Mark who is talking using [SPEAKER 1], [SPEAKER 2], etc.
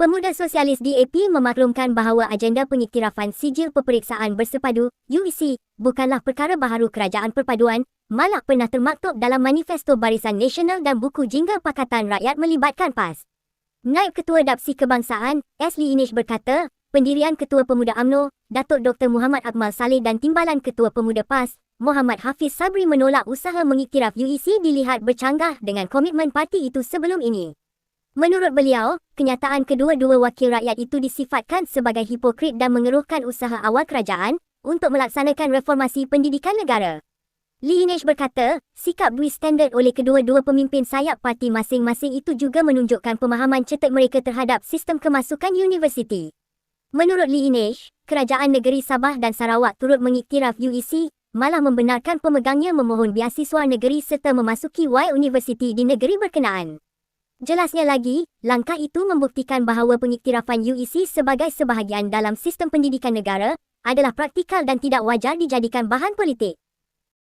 [SPEAKER 1] Pemuda Sosialis DAP memaklumkan bahawa agenda pengiktirafan sijil peperiksaan bersepadu UEC bukanlah perkara baharu kerajaan perpaduan, malah pernah termaktub dalam manifesto Barisan Nasional dan buku Jingga Pakatan Rakyat melibatkan PAS. Naib Ketua Dapsi Kebangsaan, Asli Inish berkata, pendirian Ketua Pemuda AMNO, Datuk Dr. Muhammad Akmal Saleh dan Timbalan Ketua Pemuda PAS, Muhammad Hafiz Sabri menolak usaha mengiktiraf UEC dilihat bercanggah dengan komitmen parti itu sebelum ini. Menurut beliau, kenyataan kedua-dua wakil rakyat itu disifatkan sebagai hipokrit dan mengeruhkan usaha awal kerajaan untuk melaksanakan reformasi pendidikan negara. Lee Inesh berkata, sikap dui standard oleh kedua-dua pemimpin sayap parti masing-masing itu juga menunjukkan pemahaman cetek mereka terhadap sistem kemasukan universiti. Menurut Lee Inesh, kerajaan negeri Sabah dan Sarawak turut mengiktiraf UEC malah membenarkan pemegangnya memohon biasiswa negeri serta memasuki Y University di negeri berkenaan. Jelasnya lagi, langkah itu membuktikan bahawa pengiktirafan UEC sebagai sebahagian dalam sistem pendidikan negara adalah praktikal dan tidak wajar dijadikan bahan politik.